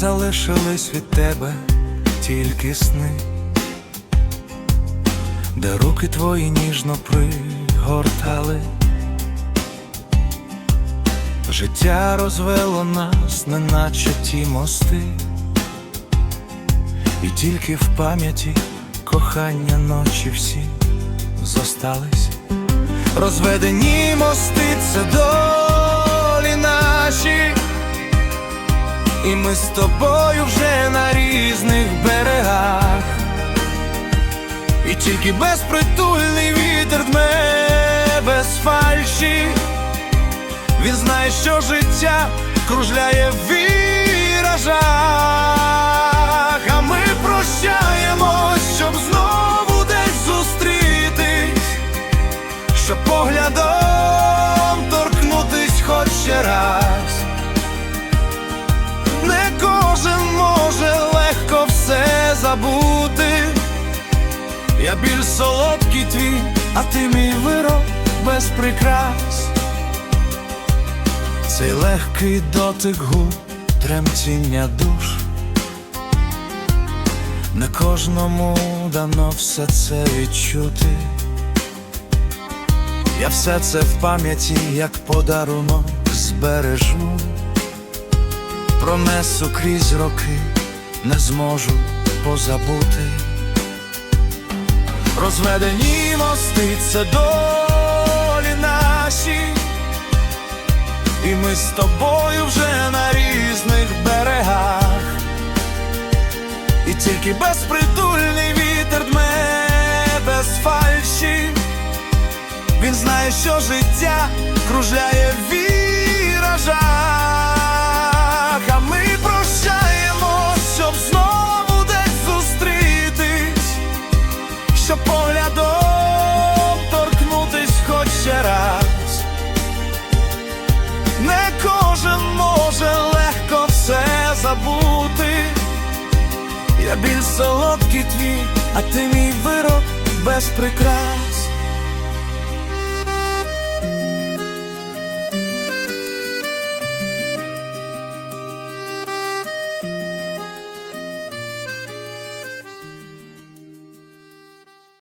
залишились від тебе тільки сни, де руки твої ніжно пригортали. Життя розвело нас, неначе ті мости, і тільки в пам'яті кохання ночі всі зостались. Розведені мости це долі і ми з тобою вже на різних берегах, і тільки безпритульний вітер дме без фальші. Він знає, що життя кружляє в віражах, а ми прощаємось, щоб знову десь зустрітись, щоб поглядом торкнутись хоч ще раз. Забути. Я біль солодкий твій, а ти мій вирок без прикрас. Цей легкий дотик губ, тремтіння душ. Не кожному дано все це відчути. Я все це в пам'яті, як подарунок збережу. Пронесу крізь роки, не зможу позабути. Розведені мости це долі наші. І ми з тобою вже на різних берегах, і тільки безпритульний вітер дме без фальші. Він знає, що життя кружляє в Я біль солодкий твій, а ти мій вирок без прикрас.